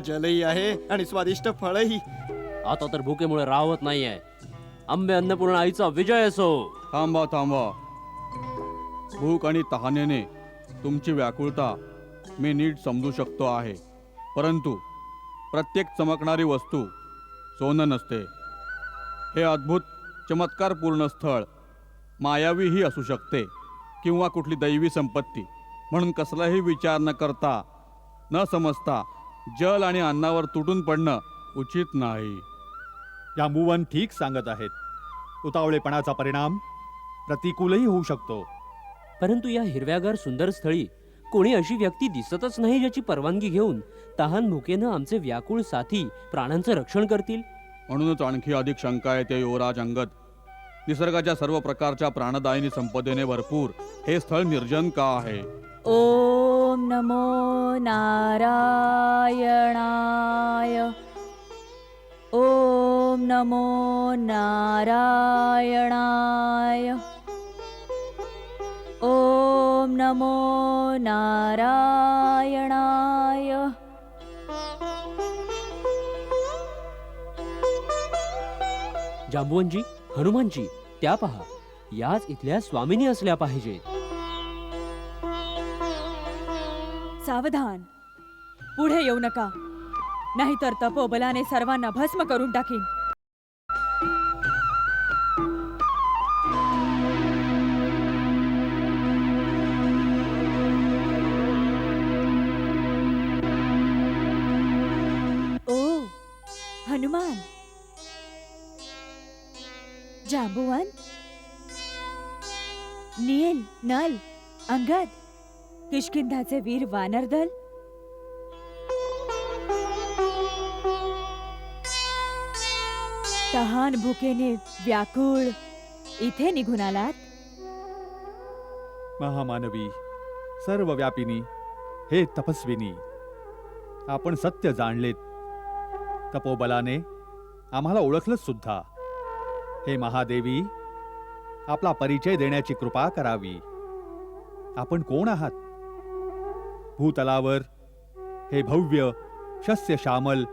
जलही आहे आणि स्वादिष्ट फळही. आता तर भुकेमुळे राहत नाहीये. आंबे अन्नपूर्ण आईचा विजय असो. थांबा थांबा. भूक आणि तहानेने तुमची व्याकुळता मी नीट समजू शकतो आहे. परंतु प्रत्येक चमकणारी वस्तू सोनं नसते. हे अद्भुत चमत्कारपूर्ण स्थळ मायावीही असू शकते किंवा कुठली दैवी संपत्ती. म्हणून कसलाही विचार न करता न समजता जल आणि अन्नावर तुटून पडणं उचित नाही. जांबुवन ठीक सांगत आहेत. उतावळेपणाचा परिणाम प्रतिकूलही होऊ शकतो. परंतु या हिरव्यागार सुंदर स्थळी कोणी अशी व्यक्ती दिसतच नाही ज्याची परवानगी घेऊन तहान भुकेनं आमचे व्याकुळ साथी प्राणांचं रक्षण करतील? म्हणूनच आणखी अधिक शंका येते युवराज अंगद. निसर्गाच्या सर्व प्रकारच्या प्राणदायिनी संपदेने भरपूर. हे स्थळ निर्जन का आहे? ॐ नमो नारायणाय। ॐ नमो नारायणाय। ॐ नमो नारायणाय। जांबुवनजी हनुमानजी त्या पहा याच इथल्या स्वामिनी असल्या पाहिजेत. सावधान. पुढे येऊ नका. नाहीतर तपोबलाने सर्वांना भस्म करून टाकीन. ओ हनुमान. जांबुवन. नील नल अंगद. किष्किंधाचे वीर वानरदल? तहान भुकेने व्याकुळ इथे निघून आलात? महामानवी सर्वव्यापिनी हे तपस्विनी आपण सत्य जाणलेत. तपोबलाने आम्हाला ओळखलंच सुद्धा. हे महादेवी आपला परिचय देण्याची कृपा करावी. आपण कोण आहात? भूतलावर. हे भव्य शस्य श्यामल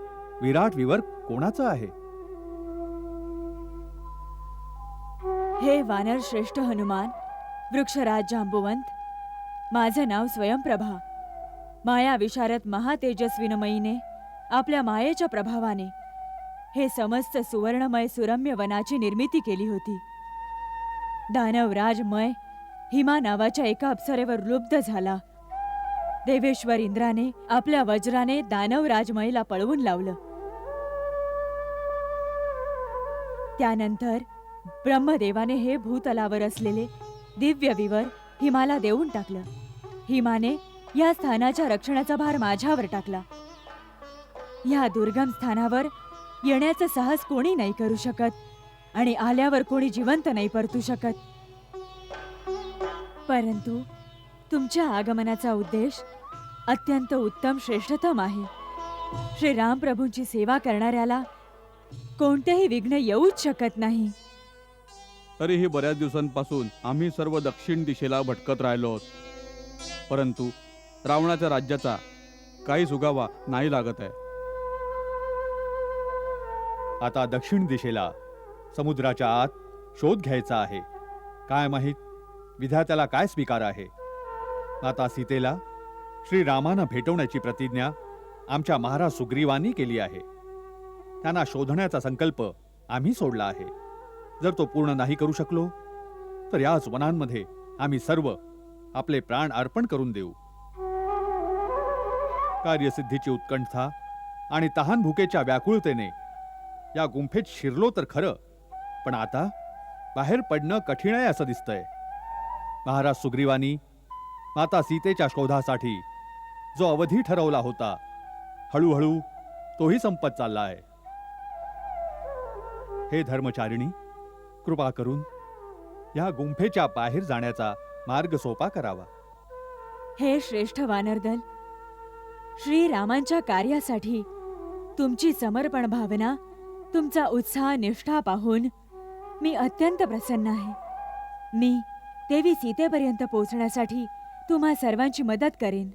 विराट विवर कोणाचं आहे? हे वानर श्रेष्ठ हनुमान वृक्षराज जांबुवंत माझं नाव स्वयंप्रभा. माया विशारद महातेजस्विनमयीने आपल्या मायेच्या प्रभावाने हे समस्त सुवर्णमय सुरम्य वनाची निर्मिती केली होती. दानवराजमय हिमा नावाच्या एका अप्सरेवर लुब्ध झाला. देवेश्वर इंद्राने आपल्या वज्राने दानव राजमयला पळवून लावलं. त्यानंतर ब्रह्मदेवाने हे भूतलावर असलेले दिव्य विवर हिमाला देऊन टाकलं. हिमाने या स्थानाच्या रक्षणाचा भार माझ्यावर टाकला. या दुर्गम स्थानावर येण्याचं साहस कोणी नाही करू शकत आणि आल्यावर कोणी जिवंत नाही परतू शकत. परंतु तुमच्या आगमनाचा उद्देश अत्यंत उत्तम श्रेष्ठतम आहे. श्री रामप्रभूंची सेवा करणाऱ्याला कोणतेही विघ्न येऊच शकत नाही. तरी हे बऱ्याच दिवसांपासून आम्ही सर्व दक्षिण दिशेला भटकत राहिलो आहोत. परंतु रावणाच्या राज्याचा काही सुगावा नाही लागत आहे. आता दक्षिण दिशेला समुद्राच्या आत शोध घ्यायचा आहे. काय माहीत विधात्याला काय स्वीकार आहे. आता सीतेला श्रीरामानं भेटवण्याची प्रतिज्ञा आमच्या महाराज सुग्रीवांनी केली आहे. त्यांना शोधण्याचा संकल्प आम्ही सोडला आहे. जर तो पूर्ण नाही करू शकलो तर याच वनांमध्ये आम्ही सर्व आपले प्राण अर्पण करून देऊ. कार्यसिद्धीची उत्कंठा आणि तहान भुकेच्या व्याकुळतेने या गुंफेत शिरलो तर खरं पण आता बाहेर पडणं कठीण आहे असं दिसतंय. महाराज सुग्रीवानी माता सीतेच्या शोधासाठी जो अवधी ठरवला होता. हळूहळू तोही संपत चालला आहे हे धर्मचारिणी कृपा करून या गुंफेच्या बाहेर जाण्याचा मार्ग सोपा करावा. हे श्रेष्ठ वानरदल श्रीरामांच्या कार्यासाठी तुमची समर्पण भावना तुमचा उत्साह निष्ठा पाहून मी अत्यंत प्रसन्न आहे. मी देवी सीतेपर्यंत पोहोचण्यासाठी तुम्हा सर्वांची मदत करेन.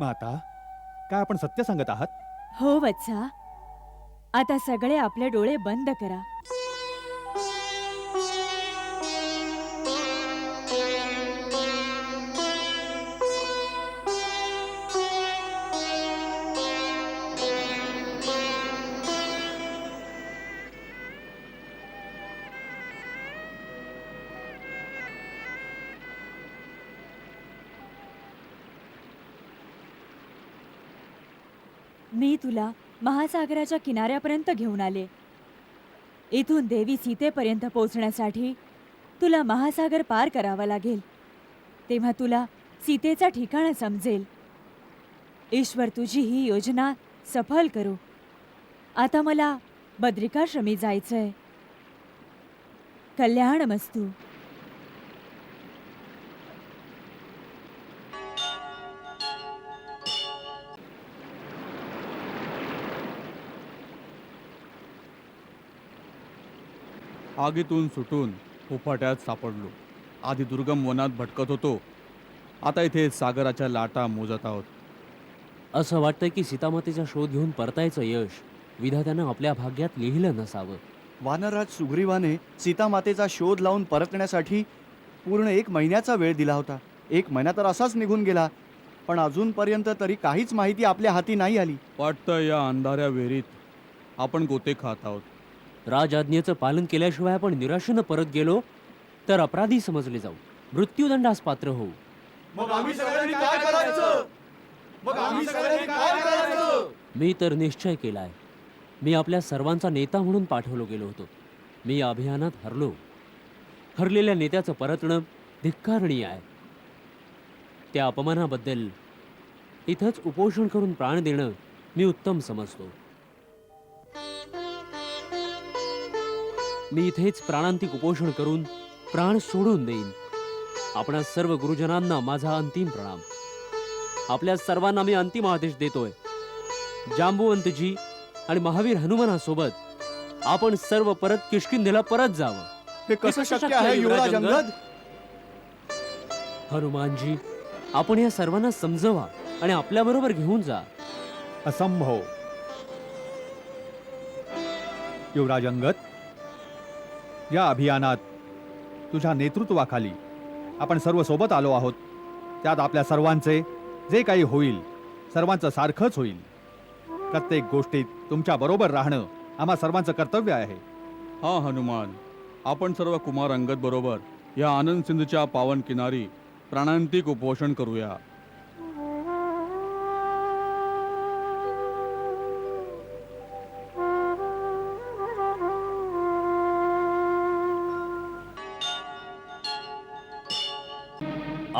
माता काय आपण सत्य सांगत आहात? हो वत्सा आता सगळे आपले डोळे बंद करा. मी तुला महासागराच्या किनाऱ्यापर्यंत घेऊन आले. इथून देवी सीतेपर्यंत पोहोचण्यासाठी तुला महासागर पार करावा लागेल. तेव्हा तुला सीतेचा ठिकाण समजेल. ईश्वर तुझी ही योजना सफल करू. आता मला बद्रिकाश्रमी जायचंय. कल्याण मस्तू आगीतून सुटून उफाट्यात सापडलो. आधी दुर्गम वनात भटकत होतो. आता इथे सागराच्या लाटा मोजत आहोत. असं वाटतंय की सीतामातेचा शोध घेऊन परतायचं यश विधात्यानं आपल्या भाग्यात लिहिलं नसावं. वानरराज सुग्रीवाने सीतामातेचा शोध लावून परतण्यासाठी पूर्ण एक महिन्याचा वेळ दिला होता. एक महिना तर असाच निघून गेला पण अजूनपर्यंत तरी काहीच माहिती आपल्या हाती नाही आली. वाटतं या अंधाऱ्या विहिरीत आपण गोते खात आहोत. राजआज्ञेचं पालन केल्याशिवाय आपण निराशेनं परत गेलो तर अपराधी समजले जाऊ. मृत्यूदंडास पात्र होऊ मी तर निश्चय केलाय. मी आपल्या सर्वांचा नेता म्हणून पाठवलो गेलो होतो. मी या अभियानात हरलो. हरलेल्या नेत्याचं परतणं धिक्कारणीय आहे. त्या अपमानाबद्दल इथंच उपोषण करून प्राण देणं मी उत्तम समजतो. मी इथेच प्राणांतिक उपोषण करून प्राण सोडून देईन. आपणा सर्व गुरुजनांना माझा अंतिम प्रणाम. आपल्या सर्वांना मी अंतिम आदेश देतोय. जांबुवंतजी आणि महावीर हनुमानासोबत आपण सर्व परत किष्किंधेला परत जावं. हे कसं शक्य आहे युवराज अंगद? हनुमानजी आपण या सर्वांना समजवा आणि आपल्याबरोबर घेऊन जा. असंभव. युवराज अंगत या अभियानात तुझ्या नेतृत्वाखाली आपण सर्व सोबत आलो आहोत. त्यात आपल्या सर्वांचे जे काही होईल सर्वांचं सारखंच होईल. प्रत्येक गोष्टीत तुमच्या बरोबर राहणं आम्हा सर्वांचं कर्तव्य आहे. हा हनुमान. आपण सर्व कुमार अंगद बरोबर या आनंद सिंधूच्या पावन किनारी प्राणांतिक उपोषण करूया.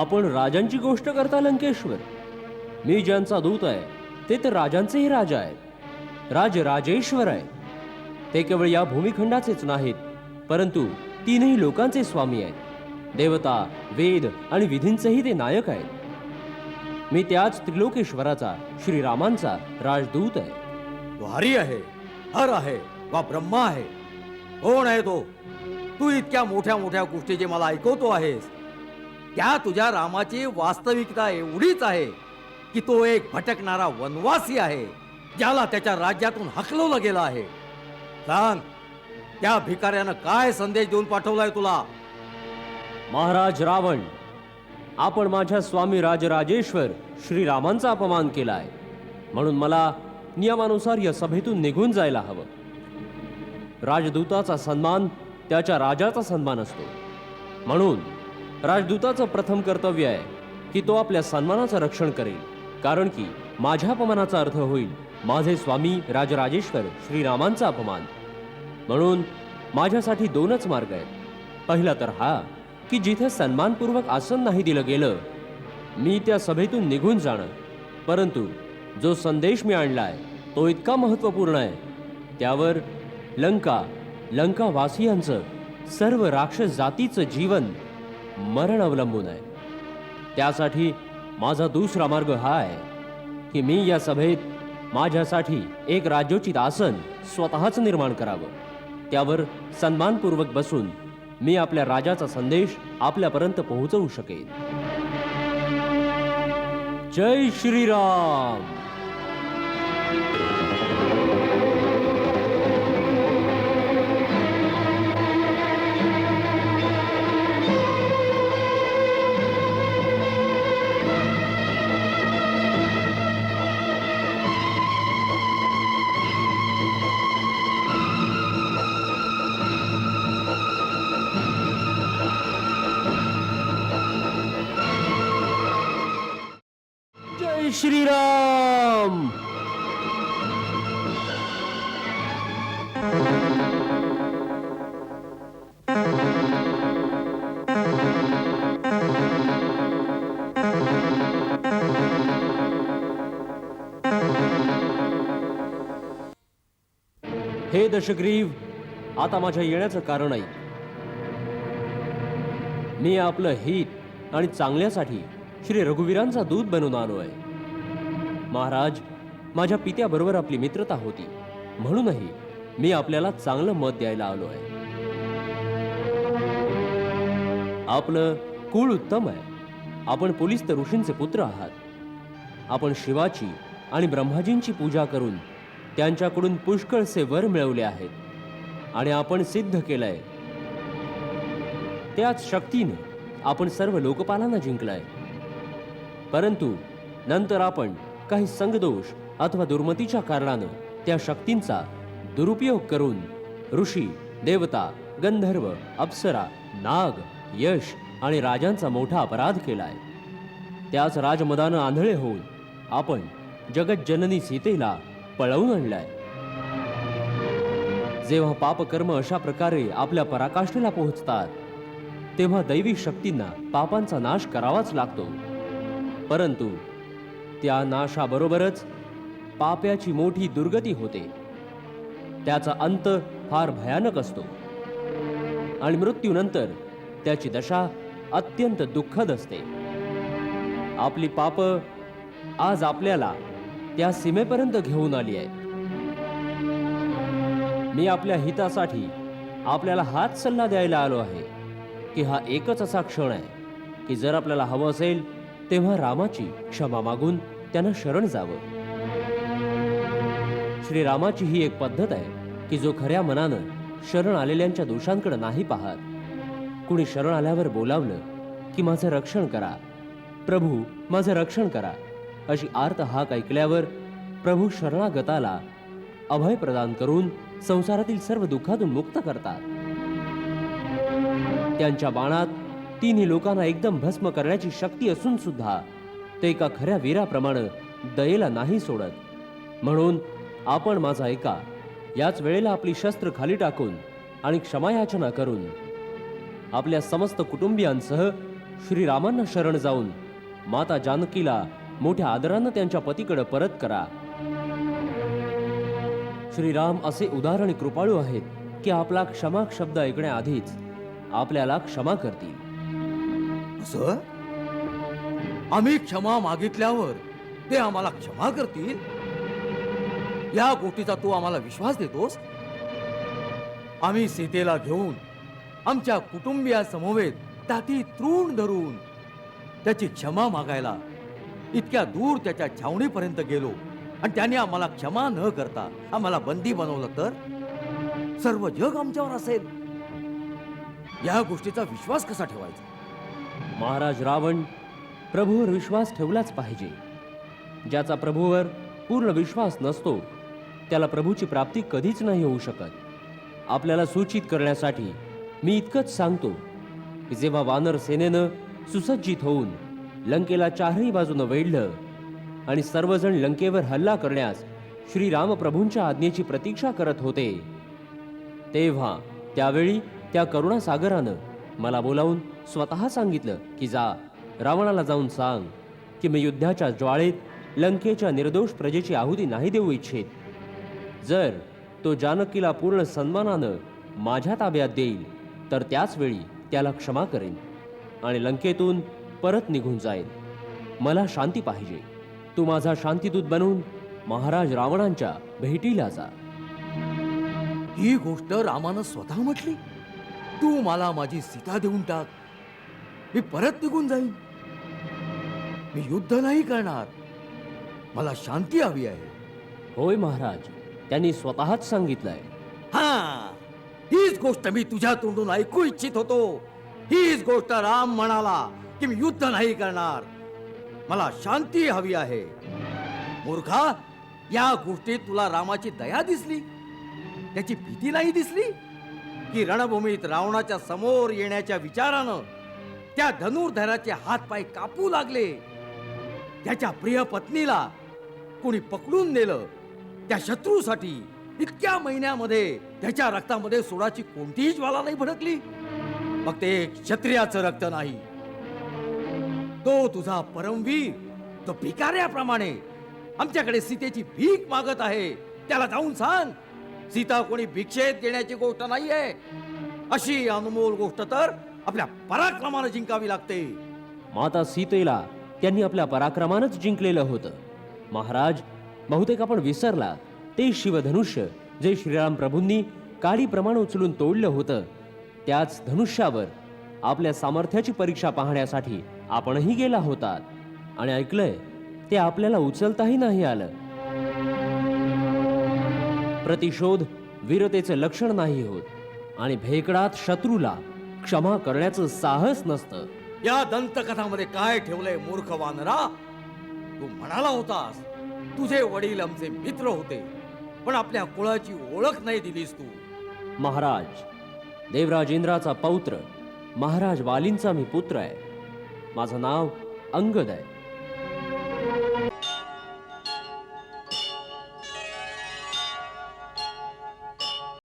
आपण राजांची गोष्ट करता लंकेश्वर. मी ज्यांचा दूत आहे ते तर राजांचेही राजा आहेत. राज राजेश्वर आहे. ते केवळ या भूमिखंडाचेच नाहीत परंतु तीनही लोकांचे स्वामी आहेत. देवता वेद आणि विधींचेही ते नायक आहेत. मी त्याच त्रिलोकेश्वराचा श्रीरामांचा राजदूत आहे. तो हरी आहे हर आहे वा ब्रह्मा आहे. कोण आहे तो? तू इतक्या मोठ्या मोठ्या गोष्टी जे मला ऐकवतो आहेस. त्या तुझ्या रामाची वास्तविकता एवढीच आहे की तो एक भटकणारा वनवासी आहे ज्याला त्याच्या राज्यातून हकलवलं गेलं आहे. सांग त्या भिकाऱ्यानं काय संदेश देऊन पाठवलाय तुला? महाराज रावण आपण माझ्या स्वामी राजराजेश्वर श्रीरामांचा अपमान केलाय. म्हणून मला नियमानुसार या सभेतून निघून जायला हवं. राजदूताचा सन्मान त्याच्या राजाचा सन्मान असतो. म्हणून राजदूताचं प्रथम कर्तव्य आहे की तो आपल्या सन्मानाचं रक्षण करेल. कारण की माझ्या अपमानाचा अर्थ होईल. माझे स्वामी राजराजेश्वर श्रीरामांचा अपमान. म्हणून माझ्यासाठी दोनच मार्ग आहेत. पहिला तर हा की जिथे सन्मानपूर्वक आसन नाही दिलं गेलं मी त्या सभेतून निघून जाणं. परंतु जो संदेश मी आणला आहे तो इतका महत्त्वपूर्ण आहे. त्यावर लंका लंकावासियांचं सर्व राक्षस जातीचं जीवन मरण अवलंबून आहे. त्यासाठी माझा दुसरा मार्ग हा आहे की मी या सभेत माझ्यासाठी एक राज्योचित आसन स्वतःच निर्माण करावं. त्यावर सन्मानपूर्वक बसून मी आपल्या राजाचा संदेश आपल्यापर्यंत पोहोचवू शकेन. जय श्रीराम! श्रीराम! हे दशग्रीव आता माझ्या येण्याचं कारण आहे. मी आपलं हित आणि चांगल्यासाठी श्री रघुवीरांचा दूध बनवून आलो आहे. महाराज माझ्या पित्याबरोबर आपली मित्रता होती. म्हणूनही मी आपल्याला चांगलं मत द्यायला आलो आहे. आपलं कुळ उत्तम आहे. आपण पोलीस तर ऋषींचे पुत्र आहात. आपण शिवाची आणि ब्रह्माजींची पूजा करून त्यांच्याकडून पुष्कळसे वर मिळवले आहेत. आणि आपण सिद्ध केलंय. त्याच शक्तीने आपण सर्व लोकपालांना जिंकलाय. परंतु नंतर आपण काही संगदोष अथवा दुर्मतीच्या कारणानं त्या शक्तींचा दुरुपयोग करून ऋषी देवता गंधर्व अप्सरा नाग यश आणि राजांचा मोठा अपराध केलाय. त्याच राजमदानं आंधळे होऊन आपण जगज्जननी सीतेला पळवून आणलाय. जेव्हा पापकर्म अशा प्रकारे आपल्या पराकाष्ठेला पोहोचतात तेव्हा दैवी शक्तींना पापांचा नाश करावाच लागतो. परंतु त्या नाशाबरोबरच पाप्याची मोठी दुर्गती होते. त्याचा अंत फार भयानक असतो. आणि मृत्यूनंतर त्याची दशा अत्यंत दुःखद असते. आपली पाप आज आपल्याला त्या सीमेपर्यंत घेऊन आली आहेत. मी आपल्या हितासाठी आपल्याला हाच सल्ला द्यायला आलो आहे की हा एकच असा क्षण आहे की जर आपल्याला हवं असेल तेव्हा रामाची क्षमा मागून त्यांना शरण जावं. श्रीरामाची ही एक पद्धत आहे की जो खऱ्या मनानं शरण आलेल्यांच्या दोषांकडे नाही पाहत. कुणी शरण आल्यावर बोलावलं की माझं रक्षण करा. प्रभू माझं रक्षण करा. अशी आर्त हाक ऐकल्यावर प्रभू शरणागताला अभय प्रदान करून संसारातील सर्व दुःखातून मुक्त करतात. त्यांच्या बाणात तिन्ही लोकांना एकदम भस्म करण्याची शक्ती असून सुद्धा ते एका खऱ्या वीराप्रमाणे दयेला नाही सोडत. म्हणून आपण माझा ऐका. याच वेळेला आपली शस्त्र खाली टाकून आणि क्षमायाचना करून आपल्या समस्त कुटुंबियांसह श्रीरामांना शरण जाऊन माता जानकीला मोठ्या आदरानं त्यांच्या पतीकडे परत करा. श्रीराम असे उदाहरण कृपाळू आहेत की आपला क्षमा शब्द ऐकण्याआधीच आपल्याला क्षमा करतील. असं? आम्ही क्षमा मागितल्यावर ते आम्हाला क्षमा करतील? या गोष्टीचा तू आम्हाला विश्वास देतोस? आम्ही सीतेला घेऊन आमच्या कुटुंबियासमवेत ताती तृण धरून त्याची क्षमा मागायला इतक्या दूर त्याच्या छावणीपर्यंत गेलो. आणि त्याने आम्हाला क्षमा न करता आम्हाला बंदी बनवलं तर? सर्व जग आमच्यावर असेल. या गोष्टीचा विश्वास कसा ठेवायचा? महाराज रावण प्रभूवर विश्वास ठेवलाच पाहिजे. ज्याचा प्रभूवर पूर्ण विश्वास नसतो त्याला प्रभूची प्राप्ती कधीच नाही होऊ शकत. आपल्याला सूचित करण्यासाठी मी इतकंच सांगतो की जेव्हा वानर सेनेनं सुसज्जित होऊन लंकेला चारही बाजूनं वेढलं आणि सर्वजण लंकेवर हल्ला करण्यास श्रीरामप्रभूंच्या आज्ञेची प्रतीक्षा करत होते तेव्हा त्यावेळी त्या करुणासागरानं मला बोलावून स्वतः सांगितलं की जा रावणाला जाऊन सांग की मी युद्धाच्या ज्वाळेत लंकेच्या निर्दोष प्रजेची आहुती नाही देऊ इच्छित. जर तो जानकीला पूर्ण सन्मानानं माझ्या ताब्यात देईल तर त्याचवेळी त्याला क्षमा करेन आणि लंकेतून परत निघून जाईन मला शांती पाहिजे. तू माझा शांतीदूत बनून महाराज रावणांच्या भेटीला जा. ही गोष्ट रामानं स्वतः म्हटली? तू मला माझी सीता देऊन टाक. मी परत निघून जाईन. मी युद्ध नाही करणार. मला शांती हवी आहे. होय महाराज त्यांनी स्वतःच सांगितलंय. हा हीच गोष्ट मी तुझ्या तोंडून ऐकू इच्छित होतो. हीच गोष्ट राम म्हणाला की मी युद्ध नाही करणार. मला शांती हवी आहे. मूर्खा या गोष्टीत तुला रामाची दया दिसली. त्याची भीती नाही दिसली? की रणभूमीत रावणाच्या समोर येण्याच्या विचारानं त्या धनुर्धराचे हातपाय कापू लागले. त्याच्या प्रिय पत्नीला कोणी पकडून नेलं. त्या शत्रूसाठी इतक्या महिन्यामध्ये त्याच्या रक्तामध्ये सोडाची कोणतीही ज्वाला नाही भडकली. मग ते क्षत्रियाचं रक्त नाही. तो तुझा परमवीर तो भिकाऱ्याप्रमाणे आमच्याकडे सीतेची भीक मागत आहे. त्याला जाऊन सांग. सीता कोणी भिक्षेत देण्याची गोष्ट नाहीये. अशी अनमोल गोष्ट तर आपल्या पराक्रमानं जिंकावी लागते. माता सीतेला त्यांनी आपल्या पराक्रमानंच जिंकलेलं होतं. महाराज बहुतेक आपण विसरला ते शिवधनुष्य जे श्रीराम प्रभूंनी काळीप्रमाणे उचलून तोडलं होतं त्याच धनुष्यावर आपल्या सामर्थ्याची परीक्षा पाहण्यासाठी आपणही गेला होतात आणि ऐकलंय ते आपल्याला उचलताही नाही आलं. प्रतिशोध वीरतेचं लक्षण नाही होत आणि भेकडात शत्रूला क्षमा करण्याचं साहस नसतं. या दंतकथामध्ये काय ठेवलंय मूर्ख वानरा? तू म्हणाला होतास तुझे वडील आमचे मित्र होते पण आपल्या कुळाची ओळख नाही दिलीस तू. महाराज देवराज इंद्राचा पौत्र महाराज वालींचा मी पुत्र आहे. माझं नाव अंगद आहे.